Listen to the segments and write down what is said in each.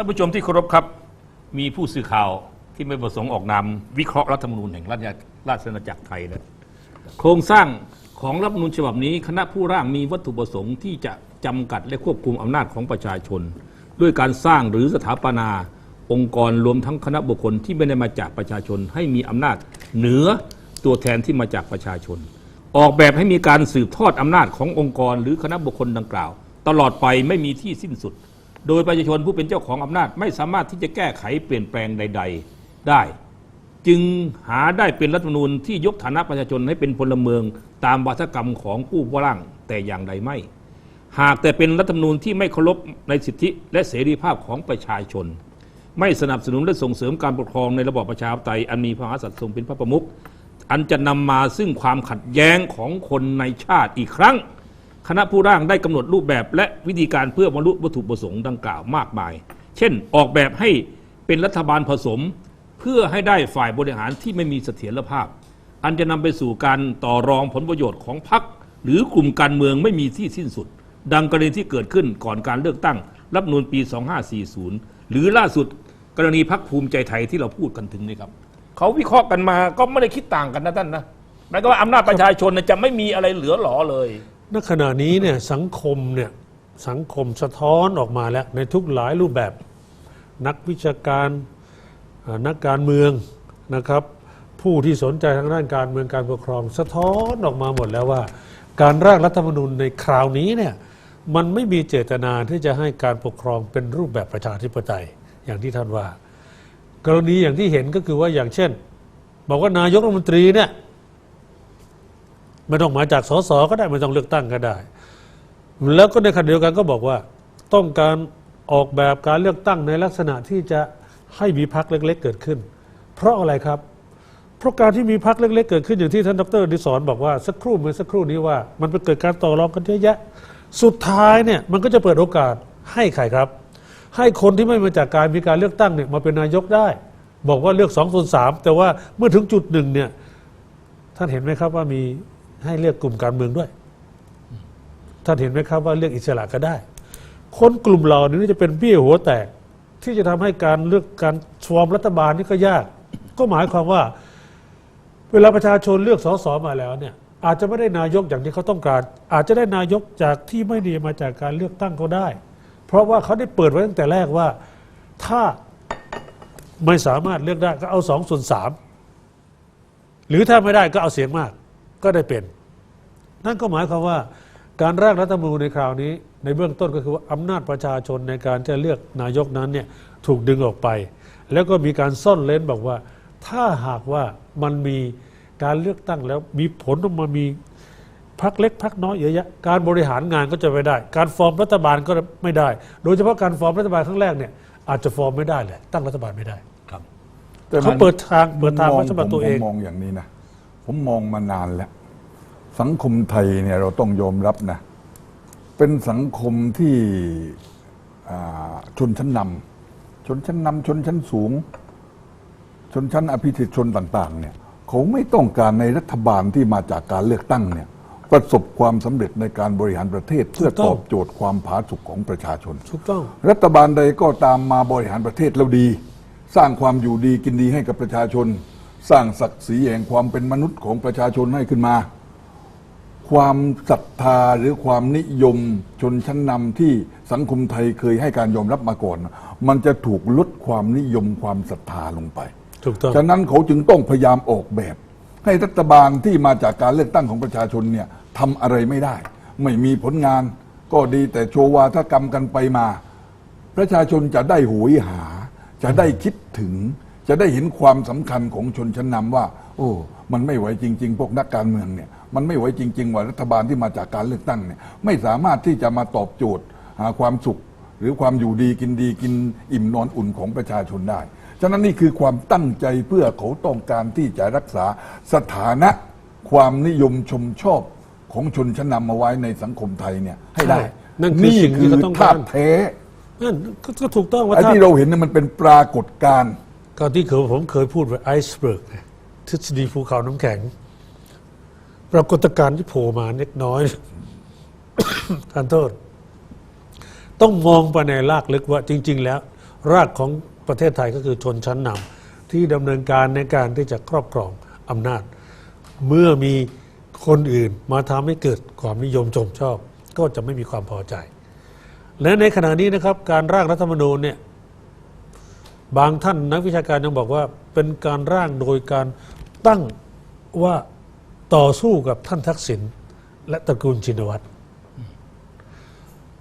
ท่านผู้ชมที่เคารพครับ มีผู้สื่อข่าวที่ไม่ประสงค์ออกนามวิเคราะห์รัฐธรรมนูญแห่งราชราชอาณาจักรไทยนะโครงสร้างของรัฐธรรมนูญฉบับนี้ คณะผู้ร่างมีวัตถุประสงค์ที่จะจำกัดและควบคุมอำนาจของประชาชน ด้วยการสร้างหรือสถาปนาองค์กรรวมทั้งคณะบุคคลที่ไม่ได้มาจากประชาชน ให้มีอำนาจเหนือตัวแทนที่มาจากประชาชน ออกแบบให้มีการสืบทอดอำนาจขององค์กร หรือคณะบุคคลดังกล่าว ตลอดไปไม่มีที่สิ้นสุด โดยประชาชนผู้เป็นเจ้าของอำนาจไม่สามารถที่จะแก้ไขเปลี่ยนแปลงใด ๆ ได้ จึงหาได้เป็นรัฐธรรมนูญที่ยกฐานะประชาชนให้เป็นพลเมือง ตามวัฒกรรมของผู้ร่างแต่อย่างใดไม่ หากแต่เป็นรัฐธรรมนูญที่ไม่เคารพในสิทธิและเสรีภาพของประชาชน ไม่สนับสนุนและส่งเสริมการปกครองในระบอบประชาธิปไตยอันมีพระมหากษัตริย์ทรงเป็นพระประมุขอันจะนำมาซึ่งความขัดแย้งของคนในชาติอีกครั้ง คณะผู้ร่างได้กำหนดรูปแบบและวิธีการเพื่อบรรลุวัตถุประสงค์ดังกล่าวมากมาย เช่น ออกแบบให้เป็นรัฐบาลผสม เพื่อให้ได้ฝ่ายบริหารที่ไม่มีเสถียรภาพ อันจะนำไปสู่การต่อรองผลประโยชน์ของพรรคหรือกลุ่มการเมืองไม่มีที่สิ้นสุด ดังกรณีที่เกิดขึ้นก่อนการเลือกตั้ง รัฐธรรมนูญปี 2540 หรือล่าสุดกรณีพรรคภูมิใจไทยที่เราพูดกันถึงนี่ครับเขาวิเคราะห์กันมาก็ไม่ได้คิดต่างกันนะท่านนะหมายก็ว่าอำนาจประชาชนจะไม่มีอะไรเหลือหลอเลย ณขณะนี้เนี่ยสังคมเนี่ยสังคมสะท้อนออกมาแล้วในทุกหลายรูปแบบ นักวิชาการนักการเมืองนะครับ ผู้ที่สนใจทางด้านการเมืองการปกครอง สะท้อนออกมาหมดแล้วว่า การร่างรัฐธรรมนูญในคราวนี้เนี่ยมันไม่มีเจตนาที่จะให้การปกครองเป็นรูปแบบประชาธิปไตยอย่างที่ท่านว่า กรณีอย่างที่เห็นก็คือว่าอย่างเช่น บอกว่านายกรัฐมนตรีเนี่ย ไม่ต้องมาจากสสก็ได้ไม่ต้องเลือกตั้งก็ได้ แล้วก็ในขณะเดียวกันก็บอกว่า ต้องการออกแบบการเลือกตั้งในลักษณะที่จะให้มีพักเล็ก ๆ เกิดขึ้น เพราะอะไรครับ เพราะการที่มีพักเล็ก ๆ เกิดขึ้นอย่างที่ท่านดรดิศรบอกว่าสักครู่เมื่อสักครู่นี้ว่า มันไปเกิดการต่อรองกันเยอะแยะ สุดท้ายเนี่ยมันก็จะเปิดโอกาสให้ใครครับ ให้คนที่ไม่มาจากการมีการเลือกตั้งเนี่ยมาเป็นนายกได้ บอกว่าเลือกสองส่วนสามแต่ว่าเมื่อถึงจุดหนึ่งเนี่ยท่านเห็นไหมครับว่ามี ให้เลือกกลุ่มการเมืองด้วย ท่านเห็นไหมครับว่าเลือกอิสระก็ได้ คนกลุ่มเหล่านี้จะเป็นเบี้ยหัวแตกที่จะทำให้การเลือกการฟอมรัฐบาลนี่ก็ยาก ก็หมายความว่า เวลาประชาชนเลือกสสมาแล้วเนี่ยอาจจะไม่ได้นายกอย่างที่เขาต้องการ อาจจะได้นายกจากที่ไม่ด้มาจากการเลือกตั้งก็ได้ เพราะว่าเขาได้เปิดไว้ตั้งแต่แรกว่า ถ้าไม่สามารถเลือกได้ก็เอาสองส่วนสามหรือถ้าไม่ได้ก็เอาเสียงมาก ก็ได้เป็น นั่นก็หมายความว่าการร่างรัฐธรรมนูญในคราวนี้ ในเบื้องต้นก็คือว่าอำนาจประชาชนในการจะเลือกนายกนั้นเนี่ยถูกดึงออกไป แล้วก็มีการซ่อนเล้นบอกว่า ถ้าหากว่ามันมีการเลือกตั้งแล้วมีผลออกมามีพักเล็กพักน้อยเยอะแยะการบริหารงานก็จะไม่ได้ การฟอร์มรัฐบาลก็ไม่ได้ โดยเฉพาะการฟอร์มรัฐบาลครั้งแรกเนี่ยอาจจะฟอร์มไม่ได้เลยตั้งรัฐบาลไม่ได้ครับแต่มันเขาเปิดทางเปิดทางมุไว้มสำหรับผมตัวเองผมมองอย่างนี้นะ ผมมองมานานแล้ว สังคมไทยเนี่ยเราต้องยอมรับนะ เป็นสังคมที่อ่าชนชั้นนำชนชั้นนำชนชั้นสูง ชนชั้นอภิสิทธิชนต่างๆเนี่ยเขาไม่ต้องการในรัฐบาลที่มาจากการเลือกตั้งเนี่ยประสบความสำเร็จในการบริหารประเทศ เพื่อถูกต้ตองอบโจทย์ความผาสุกของประชาชนถูกต้อง รัฐบาลใดก็ตามมาบริหารประเทศแล้วดี สร้างความอยู่ดีกินดีให้กับประชาชน สร้างศักดิ์ศรีแห่งความเป็นมนุษย์ของประชาชนให้ขึ้นมา ความศรัทธาหรือความนิยมชนชั้นนำที่สังคมไทยเคยให้การยอมรับมาก่อน มันจะถูกลดความนิยมความศรัทธาลงไปถูกต้องฉะนั้นเขาจึงต้องพยายามออกแบบ ให้รัฐบาลที่มาจากการเลือกตั้งของประชาชนเนี่ยทำอะไรไม่ได้ ไม่มีผลงานก็ดีแต่โชว์วาทกรรมกันไปมา ประชาชนจะได้โหยหา จะได้คิดถึง จะได้เห็นความสำคัญของชนชั้นนำว่า โอ้ มันไม่ไหวจริง ๆ พวกนักการเมืองเนี่ยมันไม่ไหวจริง ๆ ว่ารัฐบาลที่มาจากการเลือกตั้งเนี่ยไม่สามารถที่จะมาตอบโจทย์หาความสุข หรือความอยู่ดีกินดีกินอิ่มนอนอุ่นของประชาชนได้ฉะนั้นนี่คือความตั้งใจเพื่อเขาต้องการที่จะรักษาสถานะความนิยมชมชอบของชนชั้นนำมาไว้ในสังคมไทยเนี่ยให้ได้ใช่นั่นคือสิ่งที่เขาต้องการธาตุแท้นั่นก็ก็ถูกต้องว่าไอ้ถ้าที่เราเห็นเนี่ยมันเป็นปรากฏการณ์ ก็ที่เคยผมเคยพูดไว้ไอซ์เบิร์กทฤษฎีภูเขาน้ำแข็ง ปรากฏการณ์ที่โผล่มาเล็กน้อยทานโทษ ต้องมองไปในลากลึกว่าจริง ๆ แล้ว รากของประเทศไทยก็คือชนชั้นนำที่ดำเนินการในการที่จะครอบครองอำนาจ เมื่อมีคนอื่นมาทำให้เกิดความนิยมชมชอบ ก็จะไม่มีความพอใจ และในขณะนี้นะครับ การร่างรัฐธรรมนูญเนี่ย บางท่านนักวิชาการยังบอกว่าเป็นการร่างโดยการตั้งว่าต่อสู้กับท่านทักษิณและตระกูลชินวัตร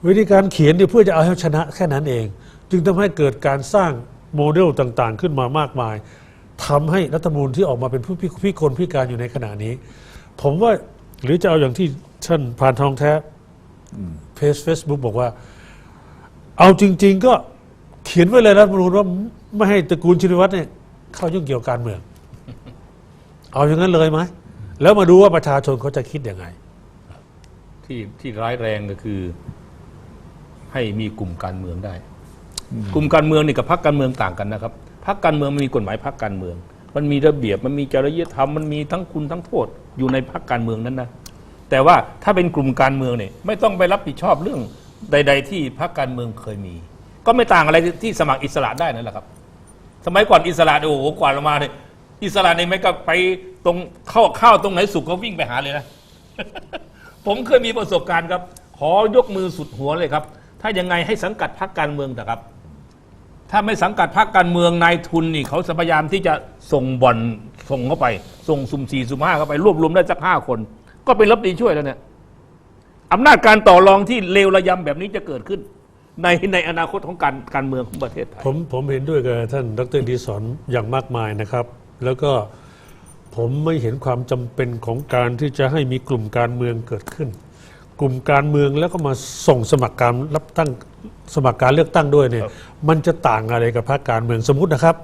วิธีการเขียนเนี่ยเพื่อจะเอาให้ชนะแค่นั้นเอง จึงทำให้เกิดการสร้างโมเดลต่างๆ ขึ้นมามากมายทำให้รัฐธรรมนูญที่ออกมาเป็นผู้พิพิกลพิการอยู่ในขณะนี้ ผมว่าหรือจะเอาอย่างที่ท่านผ่านทองแท้เพจเฟซบุ๊กบอกว่า เอาจริง ๆ ก็เขียนไว้เลยรัฐธรรมนูญว่า ไม่ให้ตระกูลชินวัตรเนี่ยเข้ายุ่งเกี่ยวกับการเมือง เอาอย่างนั้นเลยไหมแล้วมาดูว่าประชาชนเขาจะคิดยังไง ที่ที่ร้ายแรงก็คือ ให้มีกลุ่มการเมืองได้ กลุ่มการเมืองนี่กับพรรคการเมืองต่างกันนะครับพรรคการเมืองมันมีกฎหมายพรรคการเมือง มันมีระเบียบมันมีจริยธรรมมันมีทั้งคุณทั้งโทษอยู่ในพรรคการเมืองนั้นนะแต่ว่าถ้าเป็นกลุ่มการเมืองเนี่ยไม่ต้องไปรับผิดชอบเรื่องใด ๆ ที่พรรคการเมืองเคยมี ก็ไม่ต่างอะไรที่สมัครอิสระได้นั่นแหละครับ สมัยก่อนอิสระเนี่ยโอ้โหกว่าเรามาเนี่ยอิสระเนี่ไม่ก็ไปตรงเข้าข้าวตรงไหนสุกก็วิ่งไปหาเลยนะ ผมเคยมีประสบการณ์ครับ ขอยกมือสุดหัวเลยครับ ถ้ายังไงให้สังกัดพรรคการเมืองเถอะครับ ถ้าไม่สังกัดพรรคการเมืองนายทุนนี่เขาพยายามที่จะส่งบ่อนส่งเข้าไป ส่งสุ่มสี่สุ่มห้าเข้าไปรวบรวมได้สักห้าคน ก็เป็นรับดีช่วยแล้วเนี่ยอำนาจการต่อรองที่เลวระยำแบบนี้จะเกิดขึ้น ในในอนาคตของการการเมืองของประเทศไทย ผมผมเห็นด้วยกับท่านดรดีสอนอย่างมากมายนะครับ แล้วก็ผมไม่เห็นความจำเป็นของการที่จะให้มีกลุ่มการเมืองเกิดขึ้น กลุ่มการเมืองแล้วก็มาส่งสมัครการรับตั้งสมัครการเลือกตั้งด้วยเนี่ยครับมันจะต่างอะไรกับพรรคการเมืองสมมตินะครับ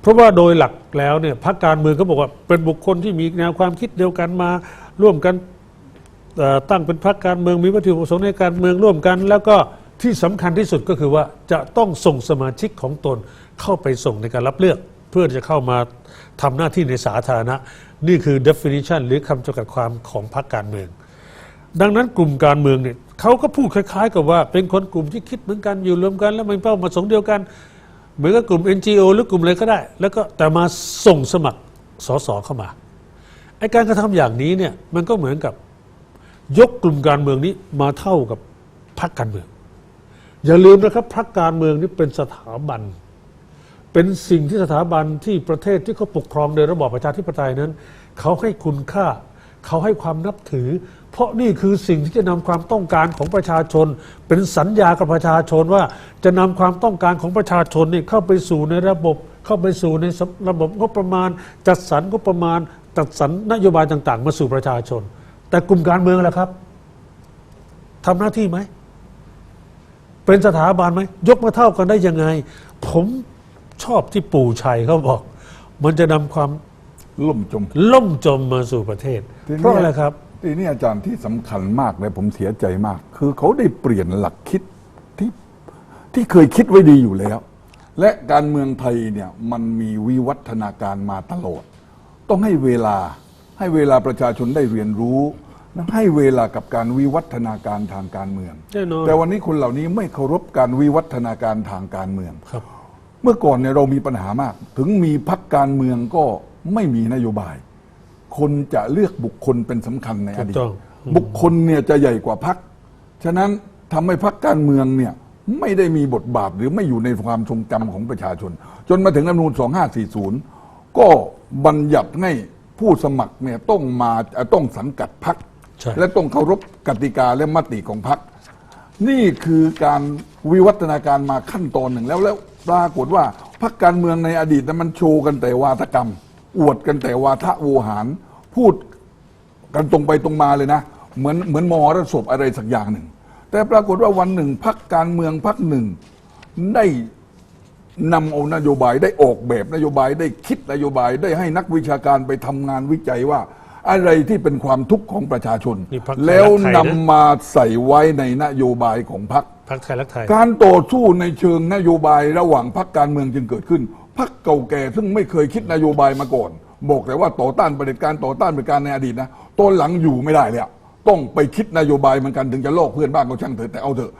เพราะว่าโดยหลักแล้วเนี่ยพรรคการเมืองก็บอกว่าเป็นบุคคลที่มีแนวความคิดเดียวกันมาร่วมกันเอ่อตั้งเป็นพรรคการเมืองมีวัตถุประสงค์ในการเมืองร่วมกัน แล้วก็ ที่สำคัญที่สุดก็คือว่าจะต้องส่งสมาชิกของตนเข้าไปส่งในการรับเลือก เพื่อจะเข้ามาทำหน้าที่ในสาธารณะ นี่คือ definition หรือคำจำกัดความของพรรคการเมือง ดังนั้นกลุ่มการเมืองเนี่ยเขาก็พูดคล้าย ๆ กับว่าเป็นคนกลุ่มที่คิดเหมือนกันอยู่รวมกัน แล้วมีเป้าประสงค์เดียวกัน เหมือนกับกลุ่ม NGO หรือกลุ่มอะไรก็ได้ แล้วก็แต่มาส่งสมัครสสเข้ามาไอการกระทำอย่างนี้เนี่ยมันก็เหมือนกับยกกลุ่มการเมืองนี้มาเท่ากับพรรคการเมือง อย่าลืมนะครับพรรคการเมืองนี้เป็นสถาบัน เป็นสิ่งที่สถาบันที่ประเทศที่เขาปกครองโดยระบอบประชาธิปไตยนั้น เขาให้คุณค่า เขาให้ความนับถือ เพราะนี่คือสิ่งที่จะนำความต้องการของประชาชน เป็นสัญญากับประชาชนว่าจะนำความต้องการของประชาชนนี่เข้าไปสู่ในระบบ เข้าไปสู่ในระบบงบประมาณ จัดสรรงบประมาณ จัดสรรนโยบายต่าง ๆ มาสู่ประชาชน แต่กลุ่มการเมืองแหละครับทำหน้าที่ไหม เป็นสถาบันไหมยกมาเท่ากันได้ยังไง ผมชอบที่ปู่ชัยเขาบอก มันจะนำความล่มจมล่มจมมาสู่ประเทศ ทีนี้ เพราะอะไรครับ ทีนี้อาจารย์ที่สำคัญมากเลยผมเสียใจมาก คือเขาได้เปลี่ยนหลักคิดที่ที่เคยคิดไว้ดีอยู่แล้ว และการเมืองไทยเนี่ยมันมีวิวัฒนาการมาตลอด ต้องให้เวลาให้เวลาประชาชนได้เรียนรู้และ ให้เวลากับการวิวัฒนาการทางการเมือง แน่นอน แต่วันนี้คนเหล่านี้ไม่เคารพการวิวัฒนาการทางการเมือง ครับ เมื่อก่อนเนี่ยเรามีปัญหามาก ถึงมีพักการเมืองก็ไม่มีนโยบาย คนจะเลือกบุคคลเป็นสำคัญในอดีถูกตต้อง บุคคลเนี่ยจะใหญ่กว่าพักฉะนั้นทำให้พักการเมืองเนี่ยไม่ได้มีบทบาทหรือไม่อยู่ในความทรงจำของประชาชน จนมาถึงรัฐธรรมนูญ2540 ก็บัญญัติให้ผู้สมัครเนี่ยต้องมาเอ่อต้องสังกัดพักใช่ และต้องเคารพกติกาและมติของพักนี่คือการวิวัฒนาการมาขั้นตอนหนึ่งแล้วแล้วปรากฏว่าพรรคการเมืองในอดีตนั้นมันโชว์กันแต่วาทกรรม อวดกันแต่วาทะโวหาร พูดกันตรงไปตรงมาเลยนะ เหมือนเหมือนมอรสพอะไรสักอย่างหนึ่ง แต่ปรากฏว่าวันหนึ่งพรรคการเมืองพรรคหนึ่งได้นำเอานโยบายได้ออกแบบนโยบายได้คิดนโยบายได้ให้นักวิชาการไปทำงานวิจัยว่า อะไรที่เป็นความทุกข์ของประชาชน นี่พรรคไทยแล้วรักไทยนะนำมาใส่ไว้ในนโยบายของพรรคพรรคไทยรักไทย การต่อสู้ในเชิงนโยบายระหว่างพรรคการเมืองจึงเกิดขึ้นพรรคเก่าแก่ซึ่งไม่เคยคิดนโยบายมาก่อน บอกแต่ว่าต่อต้านประเผด็จการต่อต้านเผด็จการในอดีตนะตอนหลังอยู่ไม่ได้เลยอะต้องไปคิดนโยบายเหมือนกันถึงจะโลกเพื่อนบ้านก็ช่างเถอะแต่เอาเถอะ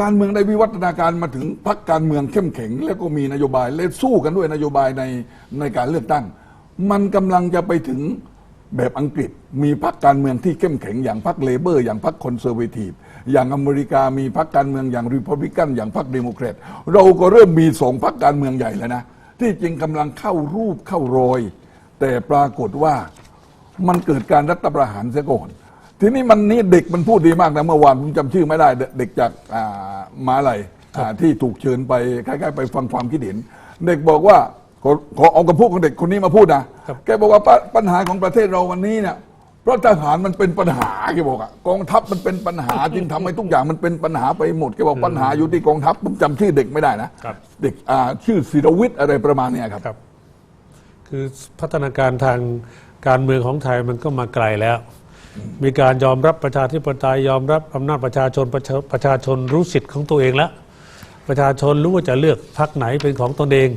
การเมืองได้วิวัฒนาการมาถึงพรรคการเมืองเข้มแข็ง แล้วก็มีนโยบายและสู้กันด้วยนโยบายในในการเลือกตั้ง มันกำลังจะไปถึง แบบอังกฤษมีพรรคการเมืองที่เข้มแข็งอย่างพรรคเลเบอร์ อย่างพรรคคอนเซอร์เวทีฟอย่างอเมริกามีพรรคการเมืองอย่างริพับลิกันอย่างพรรคเดโมแครตเราก็เริ่มมีสองพรรคการเมืองใหญ่แล้วนะ ที่จริงกำลังเข้ารูปเข้ารอย แต่ปรากฏว่ามันเกิดการรัฐประหารเสียก่อน ทีนี้มันนี่เด็กมันพูดดีมากนะเมื่อวานผมจำชื่อไม่ได้ เด็กจากอ่ามาลัยที่ถูกเชิญไปคล้ายๆ ไปฟังความคิดเห็น เด็กบอกว่า ขอขอเอาคำพูดของเด็กคนนี้มาพูดนะครับแกบอกว่าปะปัญหาของประเทศเราวันนี้เนี่ยเพราะทหารมันเป็นปัญหาแกบอกอะกองทัพมันเป็นปัญหาจึงทำให้ทุกอย่างมันเป็นปัญหาไปหมดแกบอกปัญหาอยู่ที่กองทัพผมจำชื่อเด็กไม่ได้นะครับเด็กอ่าชื่อศิรวิทย์อะไรประมาณเนี้ยครับครับ คือพัฒนาการทางการเมืองของไทยมันก็มาไกลแล้ว มีการยอมรับประชาธิปไตยยอมรับอำนาจประชาชนประชาประชาชนรู้สิทธิ์ของตัวเองแล้วประชาชนรู้ว่าจะเลือกพรรคไหนเป็นของตนเอง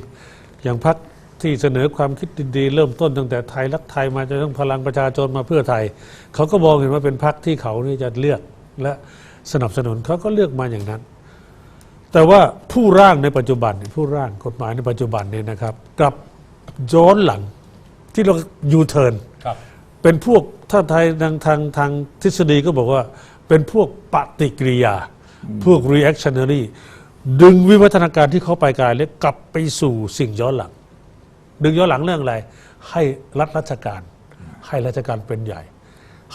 อย่างพรรคที่เสนอความคิดดีๆเริ่มต้นตั้งแต่ไทยรักไทยมาจนถึงพลังประชาชนมาเพื่อไทย เขาก็มองเห็นว่าเป็นพรรคที่เขานี่จะเลือกและสนับสนุนเขาก็เลือกมาอย่างนั้น แต่ว่าผู้ร่างในปัจจุบันเนี่ยผู้ร่างกฎหมายในปัจจุบันเนี่ยนะครับกลับย้อนหลังที่เรายูเทิร์นครับเป็นพวกถ้าไทยทางทางทางทฤษฎีก็บอกว่าเป็นพวกปฏิกิริยา พวก reactionary ดึงวิวัฒนาการที่เขาไปไกลแล้วกลับไปสู่สิ่งย้อนหลัง ดึงย้อนหลังเรื่องอะไร ให้รัฐราชการ ให้ราชการเป็นใหญ่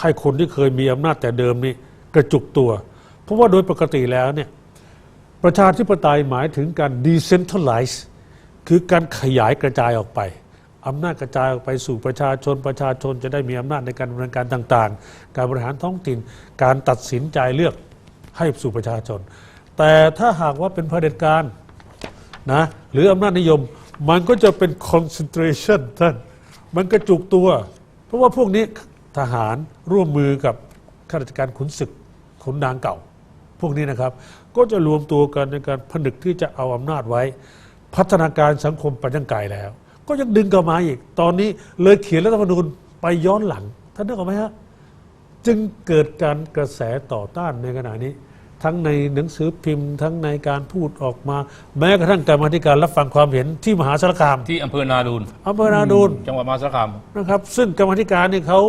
ให้คนที่เคยมีอำนาจแต่เดิมนี่กระจุกตัว เพราะว่าโดยปกติแล้วเนี่ยประชาธิปไตยหมายถึงการ decentralize คือการขยายกระจายออกไปอำนาจกระจายออกไปสู่ประชาชน ประชาชนจะได้มีอำนาจในการดำเนินการต่าง ๆ การบริหารท้องถิ่น การตัดสินใจเลือกให้สู่ประชาชน แต่ถ้าหากว่าเป็นเผด็จการนะหรืออำนาจนิยม มันก็จะเป็น concentration ท่านมันกระจุกตัว เพราะว่าพวกนี้ทหารร่วมมือกับข้าราชการขุนศึกขุนนางเก่า พวกนี้นะครับ ก็จะรวมตัวกันในการผนึกที่จะเอาอำนาจไว้ พัฒนาการสังคมไปยังไกลแล้ว ก็ยังดึงกลับมาอีก ตอนนี้เลยเขียนรัฐธรรมนูญไปย้อนหลัง ท่านนึกออกไหมฮะจึงเกิดการกระแสต่อต้านในขณะนี้ ทั้งในหนังสือพิมพ์ ทั้งในการพูดออกมา แม้กระทั่งการมาธิการรับฟังความเห็นที่มหาสารคามที่อำเภอนาดูนอำเภอนาดูนจังหวัดมหาสารคามนะครับ ซึ่งกรรมาธิการเนี่ยเขา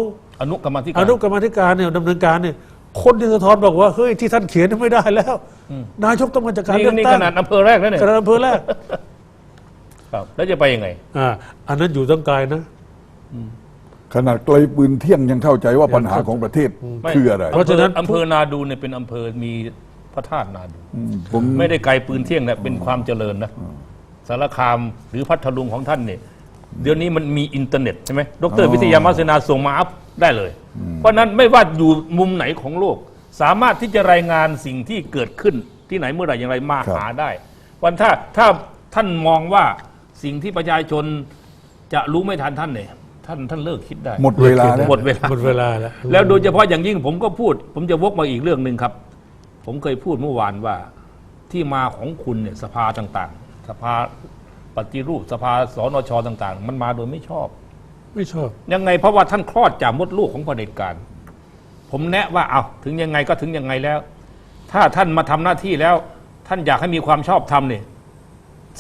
อนุกรรมาธิกาอรนุกรรมาธิการเนี่ยดำเนินการเนี่ยคนที่สะท้อนบอกว่าเฮ้ยที่ท่านเขียนไม่ได้แล้ว นายกต้องมาจากการนี่เลือกนี่ตั้ขงนาดอำเภอแรกแล้วเนี่ยกระอำเภอแรกครับแล้วจะไปยังไงอ่าอันนั้นอยู่ตั้งไกลนะ ขนาดไกลปืนเที่ยงยังเข้าใจว่าปัญหาของประเทศไม่คืออะไร เพราะฉะนั้น อำเภอนาดูนเนี่ยเป็นอำเภอมีพระธาตุนาดูนอืมผมไม่ได้ไกลปืนเที่ยงนะเป็นความเจริญนะสารคามหรือพัทลุงของท่านเนี่ยเดี๋ยวนี้มันมีอินเทอร์เน็ตใช่ไหมดรวิทยามาสนาส่งมาอัพได้เลย เพราะฉะนั้นไม่ว่าอยู่มุมไหนของโลก สามารถที่จะรายงานสิ่งที่เกิดขึ้นที่ไหนเมื่อไหร่อย่างไรมาหาได้วันถ้าถ้าท่านมองว่าสิ่งที่ประชาชนจะรู้ไม่ทันท่านเนี่ย ท่านท่านเลิกคิดได้ หมดเวลาแล้วหมดเวลา หมดเวลาแล้วแล้วโดยเฉพาะอย่างยิ่งผมก็พูด ผมจะวกมาอีกเรื่องหนึ่งครับ ผมเคยพูดเมื่อวานว่าที่มาของคุณเนี่ยสภาต่างๆ สภาปฏิรูปสภาสนชต่าง ๆ มันมาโดยไม่ชอบ ไม่ชอบ ยังไงเพราะว่าท่านคลอดจากมดลูกของเผด็จการ ผมแนะว่าเอาถึงยังไงก็ถึงยังไงแล้ว ถ้าท่านมาทำหน้าที่แล้ว ท่านอยากให้มีความชอบธรรมเนี่ย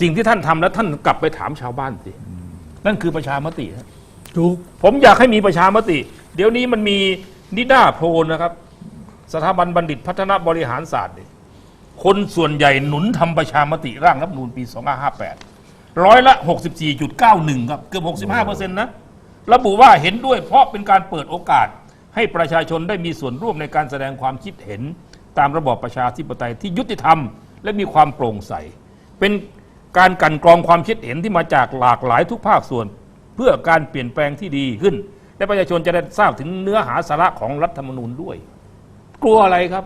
สิ่งที่ท่านทำแล้วท่านกลับไปถามชาวบ้านสินั่นคือประชามติฮะ ถูกผมอยากให้มีประชามติ เดี๋ยวนี้มันมีนิด้าโพลนะครับ สถาบันบัณฑิตพัฒนาบริหารศาสตร์เนี่ยคนส่วนใหญ่หนุนทำประชามติร่างรัฐธรรมนูญปี 2558 ร้อยละ 64.91 ครับ เกือบ 65เปอร์เซ็นต์นะ ระบุว่าเห็นด้วยเพราะเป็นการเปิดโอกาส ให้ประชาชนได้มีส่วนร่วมในการแสดงความคิดเห็น ตามระบอบประชาธิปไตยที่ยุติธรรม และมีความโปร่งใส เป็นการกลันกรองความคิดเห็นที่มาจากหลากหลายทุกภาคส่วน เพื่อการเปลี่ยนแปลงที่ดีขึ้น และประชาชนจะได้ทราบถึงเนื้อหาสาระของรัฐธรรมนูญด้วย กลัวอะไรครับ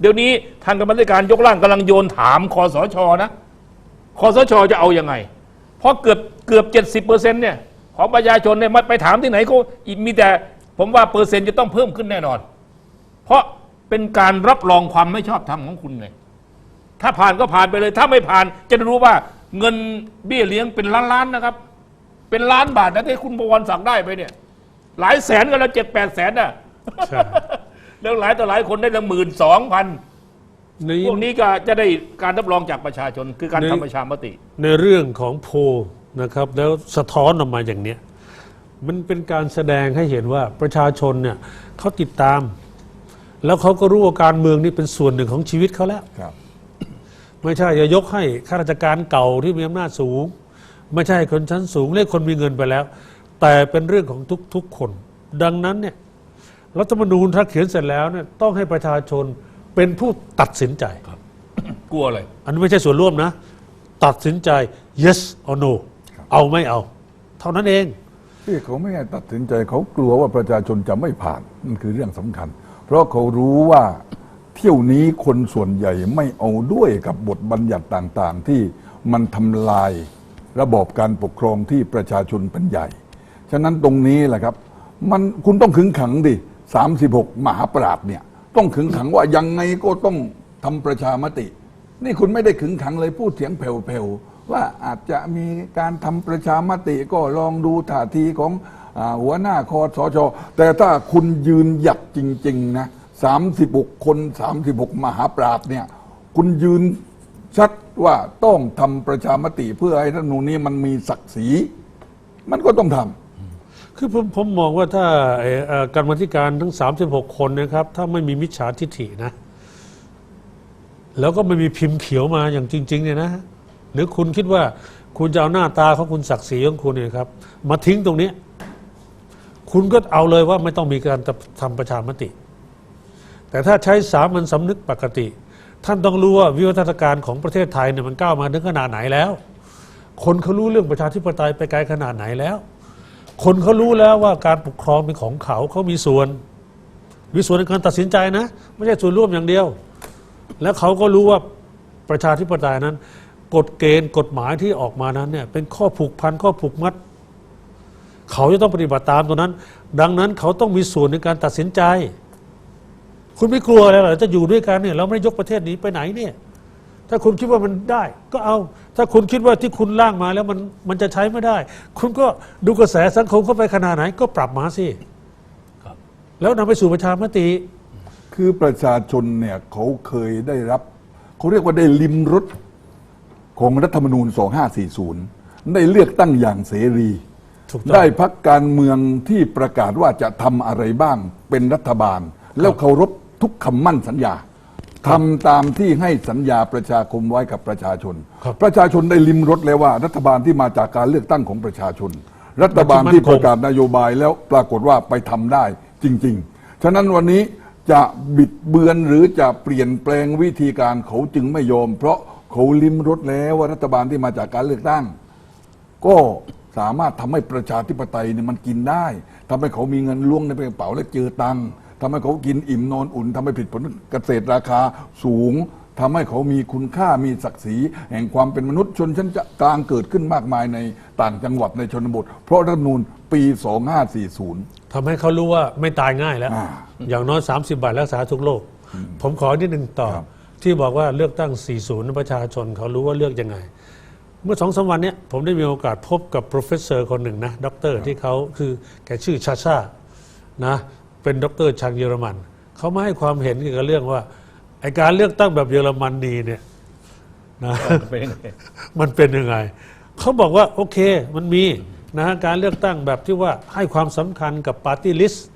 เดี๋ยวนี้ทางกรรมาธิการยกร่างกำลังโยนถามคอสชนะคอสชจะเอาอยัางไง เพราะเกือบเกือบเจ็ดสิบเปอร์เซ็นต์เนี่ยของประชาชนเนี่ยมาไปถามที่ไหนก็อีมีแต่ผมว่าเปอร์เซ็นต์จะต้องเพิ่มขึ้นแน่นอน เพราะเป็นการรับรองความไม่ชอบธรรมของคุณไงถ้าผ่านก็ผ่านไปเลย ถ้าไม่ผ่านจะรู้ว่าเงินเบี้ยเลี้ยงเป็นล้านล้านๆนะครับ เป็นล้านบาทนะที่คุณบวรสั่งได้ไปเนี่ย หลายแสนกันแล้วเจ็ดแปดแสนน่ะใช่แล้วหลายต่อหลายคนได้ละหมื่นสองพันในพวกนี้ก็จะได้การรับรองจากประชาชนคือการในทำประชามติ ในเรื่องของโพลนะครับ แล้วสะท้อนออกมาอย่างเนี้ยมันเป็นการแสดงให้เห็นว่าประชาชนเนี่ยเขาติดตาม แล้วเขาก็รู้ว่าการเมืองนี่เป็นส่วนหนึ่งของชีวิตเขาแล้วครับไม่ใช่จะยกให้ข้าราชการเก่าที่มีอำนาจสูง ไม่ใช่คนชั้นสูงเรียกคนมีเงินไปแล้ว แต่เป็นเรื่องของทุกๆคน ดังนั้นเนี่ยรัฐธรรมนูญถ้าเขียนเสร็จแล้วเนี่ยต้องให้ประชาชนเป็นผู้ตัดสินใจ กลัวเลยอันนี้ไม่ใช่ส่วนร่วมนะ ตัดสินใจ yes or no เอาไม่เอา เท่านั้นเอง ที่เขาไม่ให้ตัดสินใจเขากลัวว่าประชาชนจะไม่ผ่านนั่นคือเรื่องสำคัญ เพราะเขารู้ว่าเที่ยวนี้คนส่วนใหญ่ไม่เอาด้วยกับบทบัญญัติต่าง ๆ ที่มันทำลาย ระบอบการปกครองที่ประชาชนเป็นใหญ่ ฉะนั้นตรงนี้แหละครับมันคุณต้องขึงขังดิ36 มหาปราชญ์เนี่ยต้องขึงขังว่ายังไงก็ต้องทำประชามติ นี่คุณไม่ได้ขึงขังเลยพูดเสียงแผ่วๆว่าอาจจะมีการทำประชามติก็ลองดูท่าทีของอหัวหน้าคอสช แต่ถ้าคุณยืนหยัดจริง ๆ นะ 36 คน 36 มหาปราชญ์เนี่ย คุณยืน ชัดว่าต้องทำประชามติเพื่อให้รัฐธรรมนูญนี้มันมีศักดิ์ศรี มันก็ต้องทำ คือผมผมมองว่าถ้าเอ่อเอ่อการมาธิการทั้ง 36 คนนะครับ ถ้าไม่มีมิจฉาทิฐินะ แล้วก็ไม่มีพิมพ์เขียวมาอย่างจริง ๆ เนี่ยนะ หรือคุณคิดว่าคุณจะเอาหน้าตาของคุณศักดิ์ศรีของคุณเนี่ยครับ มาทิ้งตรงนี้คุณก็เอาเลยว่าไม่ต้องมีการทำประชามติ แต่ถ้าใช้สามัญสำนึกปกติ ท่านต้องรู้ว่าวิวัฒนาการของประเทศไทยเนี่ยมันก้าวมาถึงขนาดไหนแล้ว คนเขารู้เรื่องประชาธิปไตยไปไกลขนาดไหนแล้ว คนเขารู้แล้วว่าการปกครองเป็นของเขาเขามีส่วน มีส่วนในการตัดสินใจนะ ไม่ใช่ส่วนร่วมอย่างเดียว แล้วเขาก็รู้ว่าประชาธิปไตยนั้น กฎเกณฑ์กฎหมายที่ออกมานั้นเนี่ยเป็นข้อผูกพันข้อผูกมัด เขาจะต้องปฏิบัติตามตัวนั้น ดังนั้นเขาต้องมีส่วนในการตัดสินใจ คุณไม่กลัวอะไรเหรอจะอยู่ด้วยกันเนี่ยเราไม่ได้ยกประเทศนี้ไปไหนเนี่ย ถ้าคุณคิดว่ามันได้ ก็เอา ถ้าคุณคิดว่าที่คุณร่างมาแล้วมันมันจะใช้ไม่ได้ คุณก็ดูกระแสสังคมเข้าไปขนาดไหน ก็ปรับมาสิครับแล้วนำไปสู่ประชามติ คือประชาชนเนี่ยเขาเคยได้รับเขาเรียกว่าได้ลิมรสของรัฐธรรมนูญ 2540 ได้เลือกตั้งอย่างเสรีถูกต้องได้พักการเมืองที่ประกาศว่าจะทำอะไรบ้างเป็นรัฐบาล แล้วเคารพ ทุกคำมั่นสัญญาทำตามที่ให้สัญญาประชาคมไว้กับประชาชนครับประชาชนได้ลิมรสแล้วว่า รัฐบาลที่มาจากการเลือกตั้งของประชาชน รัฐบาลที่ประกาศนโยบายแล้วปรากฏว่าไปทำได้จริง ๆ ฉะนั้นวันนี้จะบิดเบือนหรือจะเปลี่ยนแปลงวิธีการเขาจึงไม่ยอม เพราะเขาลิมรสแล้วว่ารัฐบาลที่มาจากการเลือกตั้ง ก็สามารถทำให้ประชาธิปไตยเนี่ยมันกินได้ทำให้เขามีเงินล่วงในกระเป๋าและเจอตังค์ ทำให้เขากินอิ่มนอนอุ่นทำให้ผิดผลเกษตรราคาสูงทำให้เขามีคุณค่ามีศักดิ์ศรีแห่งความเป็นมนุษย์ชนชั้นกลางเกิดขึ้นมากมายในต่างจังหวัดในชนบท เพราะรัฐธรรมนูญปี 2540 ทำให้เขารู้ว่าไม่ตายง่ายแล้ว อ่าอย่างน้อย 30 บาทรักษาทุกโรคผมขอนิดหนึ่งต่อ ครับ ที่บอกว่าเลือกตั้ง 40 ประชาชนเขารู้ว่าเลือกยังไง เมื่อสองสามวันเนี้ยผมได้มีโอกาสพบกับ professor คนหนึ่งนะด็อกเตอร์ที่เขาคือแกชื่อชาชานะ เป็นด็อกเตอร์ชางเยอรมันเขามาให้ความเห็นเกี่ยวกับเรื่องว่าไอการเลือกตั้งแบบเยอรมันนีเนี่ยนะเป็นยังไงมันเป็นยังไงเขาบอกว่าโอเคมันมีนะฮะการเลือกตั้งแบบที่ว่าให้ความสำคัญกับปาร์ตี้ลิสต์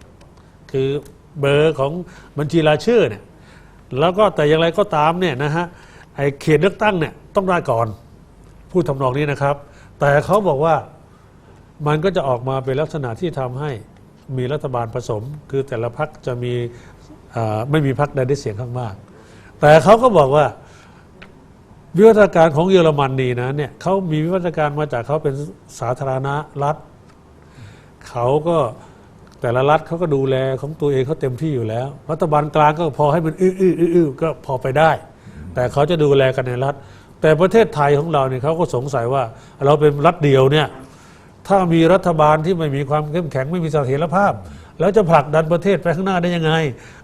คือเบอร์ของบัญชีรายชื่อเนี่ยแล้วก็แต่อย่างไรก็ตามเนี่ยนะฮะไอเขตเลือกตั้งเนี่ยต้องได้ก่อน พูดทำนองนี้นะครับ แต่เขาบอกว่ามันก็จะออกมาเป็นลักษณะที่ทำให้ มีรัฐบาลผสม คือแต่ละพักจะมีไม่มีพักใดได้เสียงข้างมาก แต่เขาก็บอกว่าวิวัฒนาการของเยอรมนนีนะเนี่ยเขามีวิวัฒนาการมาจากเขาเป็นสาธารณรัฐเขาก็แต่ละรัฐเขาก็ดูแลของตัวเองเขาเต็มที่อยู่แล้ว รัฐบาลกลางก็พอให้มันอื้ออื้ออื้ออื้อก็พอไปได้ แต่เขาจะดูแลกันในรัฐ แต่ประเทศไทยของเราเนี่ยเขาก็สงสัยว่าเราเป็นรัฐเดียวเนี่ย ถ้ามีรัฐบาลที่ไม่มีความเข้มแข็งไม่มีเสถียรภาพ แล้วจะผลักดันประเทศไปข้างหน้าได้ยังไง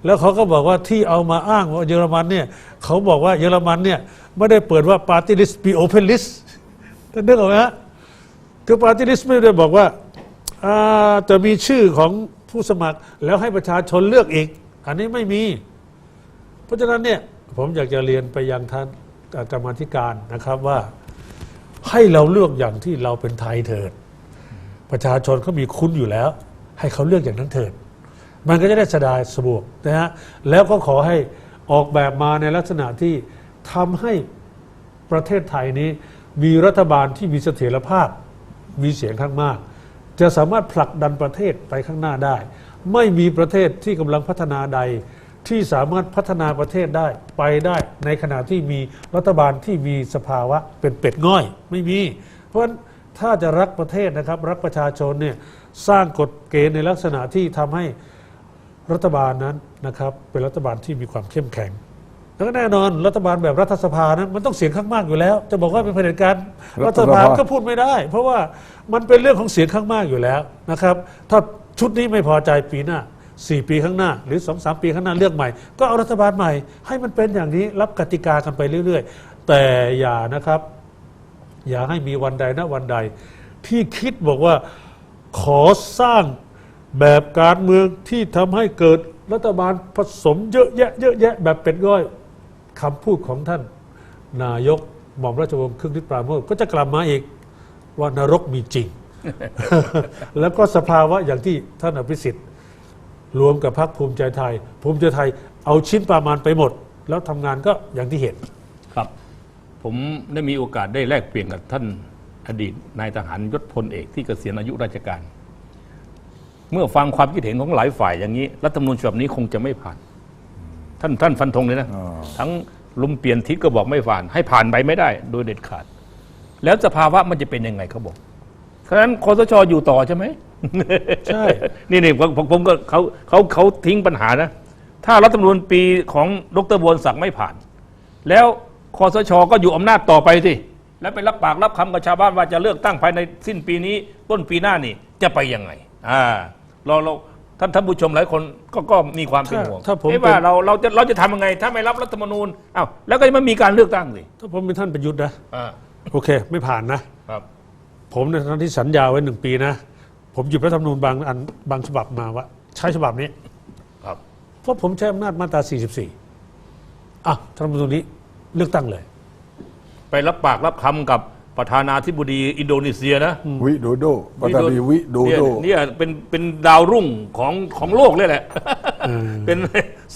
แล้วเขาก็บอกว่าที่เอามาอ้างว่าเยอรมันเนี่ยเขาบอกว่าเยอรมันเนี่ยไม่ได้เปิดว่า party list มี open list ท่านนึกออกไหมฮะคือ party list ไม่ได้บอกว่าอ่าจะมีชื่อของผู้สมัครแล้วให้ประชาชนเลือกอีก อันนี้ไม่มี เพราะฉะนั้นเนี่ยผมอยากจะเรียนไปยังท่านกรรมธิการนะครับว่าให้เราเลือกอย่างที่เราเป็นไทยเถิด ประชาชนเขามีคุ้นอยู่แล้ว ให้เขาเลือกอย่างนั้นเถิด มันก็จะได้สดายสบวกนะฮะแล้วก็ขอให้ออกแบบมาในลักษณะที่ทำให้ประเทศไทยนี้มีรัฐบาลที่มีเสถียรภาพ มีเสียงข้างมาก จะสามารถผลักดันประเทศไปข้างหน้าได้ ไม่มีประเทศที่กำลังพัฒนาใดที่สามารถพัฒนาประเทศได้ไปได้ในขณะที่มีรัฐบาลที่มีสภาวะเป็นเป็ดง่อย ไม่มี เพราะฉะนั้น ถ้าจะรักประเทศนะครับ รักประชาชนเนี่ยสร้างกฎเกณฑ์ในลักษณะที่ทำให้รัฐบาลนั้นนะครับ เป็นรัฐบาลที่มีความเข้มแข็งแล้วก็แน่นอนรัฐบาลแบบรัฐสภานั้นมันต้องเสียงข้างมากอยู่แล้ว จะบอกว่าเป็นเผด็จการรัรัฐฐสบาภาลก็พูดไม่ได้ เพราะว่ามันเป็นเรื่องของเสียงข้างมากอยู่แล้วนะครับ ถ้าชุดนี้ไม่พอใจปีหน้าสี่ปีข้างหน้า หรือสองสามปีข้างหน้าเลือกใหม่ ก็เอารัฐบาลใหม่ ให้มันเป็นอย่างนี้รับกติกากันไปเรื่อย ๆ แต่อย่านะครับ อย่าให้มีวันใดนะวันใด ที่คิดบอกว่าขอสร้างแบบการเมืองที่ทำให้เกิดรัฐบาลผสมเยอะแยะเยอะแยะแบบเป็ดง่อยคำพูดของท่าน นายกหม่อมราชวงศ์ครึ่งฤทธิ์ปราโมทก็จะกลับมาอีกว่านรกมีจริง แล้วก็สภาวะอย่างที่ท่านอภิสิทธิ์ รวมกับพรรคภูมิใจไทย ภูมิใจไทยเอาชิ้นประมาณไปหมด แล้วทำงานก็อย่างที่เห็นครับ ผมได้มีโอกาสได้แลกเปลี่ยนกับท่านอดีตนายทหารยศพลเอกที่เกษียณอายุราชการ เมื่อฟังความคิดเห็นของหลายฝ่ายอย่างนี้รัฐธรรมนูญฉบับนี้คงจะไม่ผ่าน ท่านท่านฟันธงเลยนะอ่าทั้งลุมเปลี่ยนทิศก็บอกไม่ผ่าน ให้ผ่านไปไม่ได้ โดยเด็ดขาด แล้วสภาวะมันจะเป็นยังไงเขาบอกฉะนั้นคอสชอยู่ต่อใช่ไหมใช่นี่นี่ผมผมผมก็เขาเขาเขาทิ้งปัญหานะ ถ้ารัฐธรรมนูญปีของดรบวรศักดิ์ไม่ผ่าน แล้ว คอสชก็อยู่อำนาจต่อไปสิแล้วไปรับปากรับคำกับชาวบ้านว่าจะเลือกตั้งภายในสิ้นปีนี้ต้นปีหน้านี่จะไปยังไง อ่าเราเราท่านท่านผู้ชมหลายคนก็ก็มีความเป็นถ้าห่วงถ้าผมเอ๊ะเป็นว่าเราเราจะเราจะทำยังไง ถ้าไม่รับรัฐธรรมนูญอ้าวแล้วก็จะไม่มีการเลือกตั้งสิถ้าผมเป็นท่านประยุทธ์นะอ่าโอเค ไม่ผ่านนะครับ ผมในฐานะที่สัญญาไว้หนึ่งปีนะ ผมหยิบรัฐธรรมนูญบางอันบางฉบับมาว่า ใช้ฉบับนี้ครับ เพราะผมใช้อำนาจมาตรา 44อะรัฐธรรมนูญนี้ เลือกตั้งเลย ไปรับปากรับคำกับประธานาธิบดีอินโดนีเซียนะวิโดโดปัตตานีวิโดโดเนี่ยเนี่ยเป็นเป็นดาวรุ่งของของโลกเลยแหละ เป็น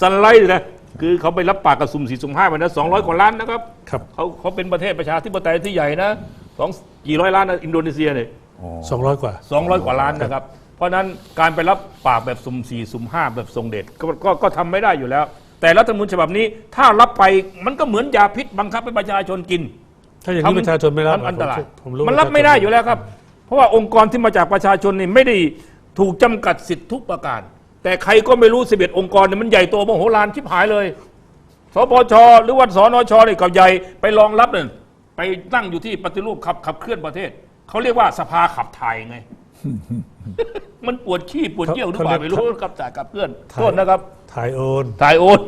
ซันไลท์เลยนะคือเขาไปรับปากกับสุ่มสี่สุ่มห้าไปนะสองร้อยกว่าล้านนะครับครับ เขาเขาเป็นประเทศประชาธิปไตยที่ใหญ่นะสองกี่ร้อยล้านนะอินโดนีเซียเนี่ย 200 กว่า สองร้อยกว่าล้านนะครับ เพราะฉะนั้นการไปรับปากแบบสุ่มสี่สุ่มห้าแบบทรงเดชก็ก็ก็ทำไม่ได้อยู่แล้ว แต่รัฐธรรมนูญฉบับนี้ถ้ารับไปมันก็เหมือนยาพิษบังคับให้ประชาชนกิน ถ้าอย่างนี้ประชาชนไม่รับอันตรายผมรู้มันรับไม่ได้อยู่แล้วครับ เพราะว่าองค์กรที่มาจากประชาชนนี่ไม่ได้ถูกจำกัดสิทธิทุกประการ แต่ใครก็ไม่รู้สิบเอ็ดองค์กรเนี่ยมันใหญ่โตมโหฬารชิบหายเลยสปชหรือว่าสนชเนี่ยกับใหญ่ไปรองรับเนี่ยไปตั้งอยู่ที่ปฏิรูปขับขับเคลื่อนประเทศเขาเรียกว่าสภาขับถ่ายไง มันปวดขี้ปวดเยี่ยวหรือเปล่าไม่รู้ขับถ่ายขับเคลื่อนโทษนะครับ ถ่ายโอนถ่ายโอน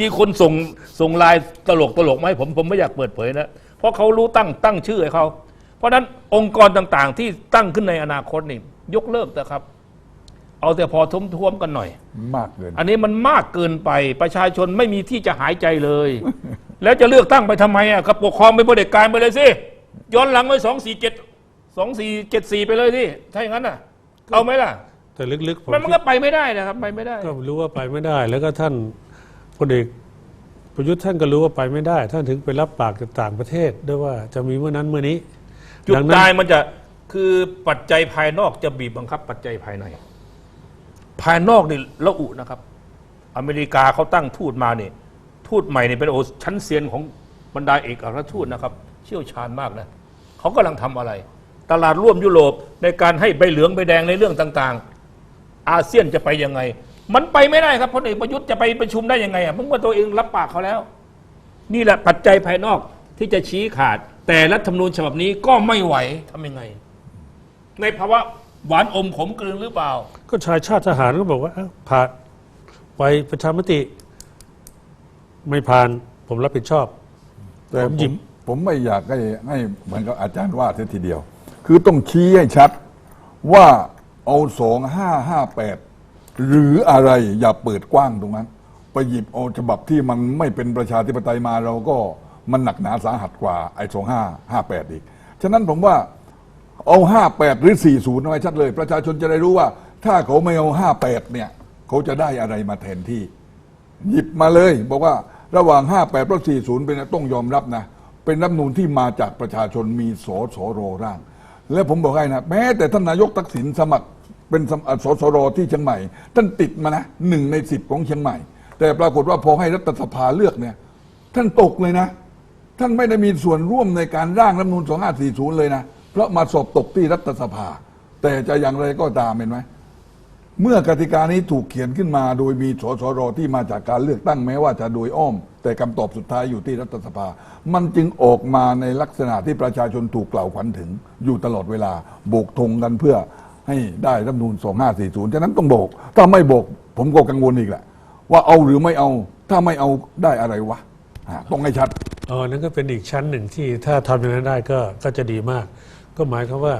มีคนส่งส่งไลน์ตลกตลกมาให้ผมผมไม่อยากเปิดเผยนะ เพราะเขารู้ตั้งตั้งชื่อให้เขาเพราะฉะนั้นองค์กรต่างๆ ที่ตั้งขึ้นในอนาคตนี่ยกเลิกนะครับ เอาแต่พอทุ่มท้วมๆกันหน่อย มากเกินอันนี้มันมากเกินไปประชาชนไม่มีที่จะหายใจเลย แล้วจะเลือกตั้งไปทำไมอะกับปกครองเป็นประเผด็จการไปเลยสิย้อนหลังไว้สองสี่เจ็ด สองสี่เจ็ดสี่ไปเลยที่ถ้าอย่างนั้นน่ะ เอาไหมล่ะ แต่ลึกๆผมมันมันก็ไปไม่ได้นะครับ ไปไม่ได้ ก็รู้ว่าไปไม่ได้ แล้วก็ท่านพลเอกประยุทธ์ท่านก็รู้ว่าไปไม่ได้ ท่านถึงไปรับปากกับต่างประเทศด้วยว่าจะมีเมื่อนั้นเมื่อนี้จุดดังนั้นตายมันจะคือปัจจัยภายนอกจะบีบบังคับ ปัจจัยภายใน ภายนอกนี่ละอุนะครับ อเมริกาเขาตั้งทูตมาเนี่ยทูตใหม่เนี่ยเป็นโอชั้นเซียนของบรรดาเอกอัครทูตนะครับ เชี่ยวชาญมากนะเขากำลังทำอะไร ตลาดร่วมยุโรปในการให้ใบเหลืองใบแดงในเรื่องต่างๆ อาเซียนจะไปยังไง มันไปไม่ได้ครับพลเอกประยุทธ์จะไปประชุมได้ยังไงอะเมื่อตัวเองรับปากเขาแล้ว นี่แหละปัจจัยภายนอกที่จะชี้ขาด แต่รัฐธรรมนูญฉบับนี้ก็ไม่ไหวทำยังไง ในภาวะหวานอมขมกลืนหรือเปล่า ก็ชายชาติทหารก็บอกว่าเอ้าผ่านไปประชามติ ไม่ผ่านผมรับผิดชอบ แต่ผมผหยิมบผมไม่อยากให้ให้เหมือนกับอาจารย์ว่าเสียทีเดียว คือต้องชี้ให้ชัดว่าเอาสองห้าห้าแปดหรืออะไรอย่าเปิดกว้างตรงนั้น ไปหยิบเอาฉบับที่มันไม่เป็นประชาธิปไตยมาเราก็มันหนักหนาสาหัสกว่าไอ้สองห้าห้าแปดอีก ฉะนั้นผมว่าเอาห้าแปดหรือสี่ศูนย์ไว้ชัดเลย ประชาชนจะได้รู้ว่า ถ้าเขาไม่เอาห้าแปดเนี่ย เขาจะได้อะไรมาแทนที่ หยิบมาเลย บอกว่าระหว่าง58กับ40เป็นต้องยอมรับนะ เป็นรัฐนูนที่มาจากประชาชนมีสสรร่าง และผมบอกให้นะแม้แต่ท่านนายกทักษิณสมัครเป็นสมเอ่อสสรที่เชียงใหม่ ท่านติดมานะหนึ่งในสิบของเชียงใหม่ แต่ปรากฏว่าพอให้รัฐสภาเลือกเนี่ย ท่านตกเลยนะ ท่านไม่ได้มีส่วนร่วมในการร่างรัฐธรรมนูล2540 เลยนะ เพราะมาสอบตกที่รัฐสภา แต่จะอย่างไรก็ตามเห็นไหม เมื่อกติกานี้ถูกเขียนขึ้นมา โดยมีสสรที่มาจากการเลือกตั้งแม้ว่าจะโดยอ้อม แต่คำตอบสุดท้ายอยู่ที่รัฐสภา มันจึงออกมาในลักษณะที่ประชาชนถูกกล่าวขวัญถึง อยู่ตลอดเวลาโบกธงกันเพื่อให้ได้รัฐนูล2540 ฉะนั้นต้องโบก ถ้าไม่โบก ผมก็กังวลอีกแหละ ว่าเอาหรือไม่เอา ถ้าไม่เอาได้อะไรวะต้องให้ชัดเออนั่นก็เป็นอีกชั้นหนึ่งที่ถ้าทำอย่างนั้นได้ก็ก็จะดีมาก ก็หมายความว่า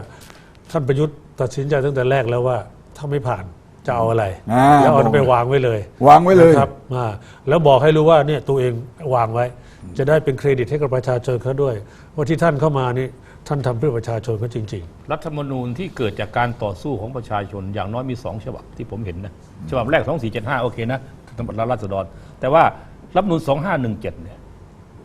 ท่านประยุทธ์ตัดสินใจตั้งแต่แรกแล้วว่าถ้าไม่ผ่าน จะเอาอะไรอ่าแล้วเอานั้นไปวางไว้เลยวางไว้เลย นะครับอ่าแล้วบอกให้รู้ว่าเนี่ยตัวเองวางไว้ จะได้เป็นเครดิตให้กับประชาชนเขาด้วย ว่าที่ท่านเข้ามานี่ท่านทำเพื่อประชาชนเขาจริง รัฐธรรมนูญที่เกิดจากการต่อสู้ของประชาชนอย่างน้อยมีสองฉบับที่ผมเห็นนะฉบับแรก 2475 โอเคนะธรรมรัฐราษฎร แต่ว่ารัฐธรรมนูญ2517เนี่ย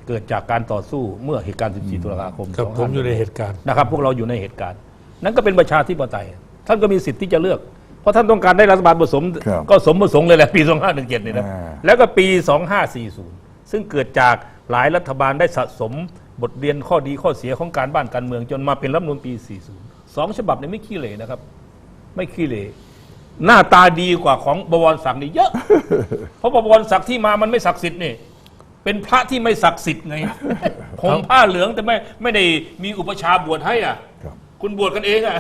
เกิดจากการต่อสู้เมื่อเหตุการณ์ 14 ตุลาคมๆกับผมอยู่ในเหตุการณ์ นะครับพวกเราอยู่ในเหตุการณ์ นั้นก็เป็นประชาธิปไตย ท่านก็มีสิทธิ์ที่จะเลือก เพราะท่านต้องการได้รัฐบาลผสมครับก็สมประสงค์เลยแหละปี 2517เนี่ยนะอ่า แล้วก็ปี 2540 ซึ่งเกิดจากหลายรัฐบาลได้สะสมบทเรียนข้อดีข้อเสียของการบ้านการเมืองจนมาเป็นรัฐธรรมนูลปี 40 สองฉบับเนี่ยไม่ขี้เหร่นะครับ ไม่ขี้เหร่หน้าตาดีกว่าของบวรศักดิ์นี่เยอะ เพราะบวรศักดิ์ที่มามันไม่ศักดิ์สิทธิ์นี่ เป็นพระที่ไม่ศักดิ์สิทธิ์ไง ผมผ้าเหลืองแต่ไม่ไม่ได้มีอุปชฌาย์บวชให้อะ ครับ คุณบวชกันเองอะ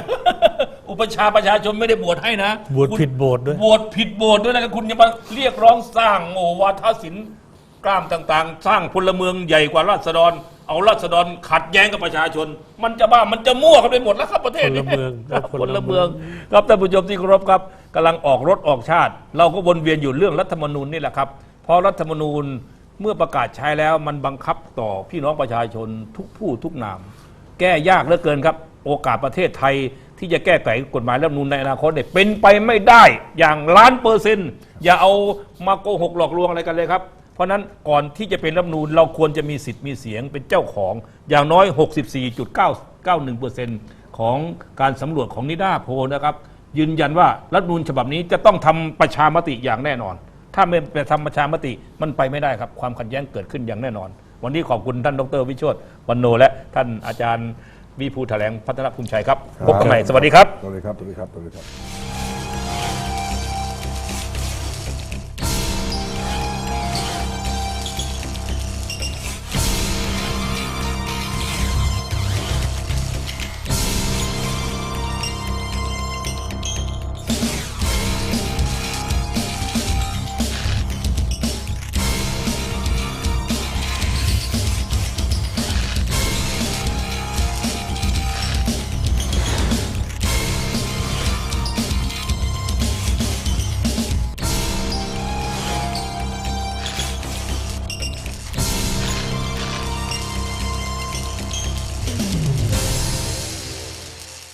อุปชฌาย์ประชาชนไม่ได้บวชให้นะบวชคุณผิดโบสถ์ด้วย บวชผิดโบสถ์ด้วยนะคุณอย่ามาเรียกร้องสร้างโอวาทศิลป์กล้ามต่างๆ สร้างพลเมืองใหญ่กว่าราษฎร เอาราษฎรขัดแย้งกับประชาชน มันจะบ้ามันจะมั่วกันไปหมดแล้วครับประเทศนี้พลเมืองครับพพลลเมืเมืออง ง ครับท่านผู้ชมที่เคารพครับกำลังออกรถออกชาติ เราก็วนเวียนอยู่เรื่องรัฐธรรมนูญนี่แหละครับเพราะรัฐธรรมนูญเมื่อประกาศใช้แล้วมันบังคับต่อพี่น้องประชาชนทุกผู้ทุกนาม แก้ยากเหลือเกินครับ โอกาสประเทศไทย ที่จะแก้ไขกฎหมายรัฐธรรมนูญในอนาคตเนี่ยเป็นไปไม่ได้อย่างล้านเปอร์เซ็นต์อย่าเอามาโกหกหลอกลวงอะไรกันเลยครับ เพราะนั้นก่อนที่จะเป็นรัฐธรรมนูญเราควรจะมีสิทธิ์มีเสียงเป็นเจ้าของอย่างน้อย 64.991%ของการสำรวจของนิด้าโพลนะครับ ยืนยันว่ารัฐธรรมนูญฉบับนี้จะต้องทำประชามติอย่างแน่นอน ถ้าไม่ไปทำประชามติมันไปไม่ได้ครับ ความขัดแย้งเกิดขึ้นอย่างแน่นอน วันนี้ขอบคุณท่านดรวิโชตวันโนและท่านอาจารย์ วิภูแถลงพัฒนภูมิชัยครับพบกันใหม่สวัสดีครับ สวัสดีครับสวัสดีครับสวัสดีครับ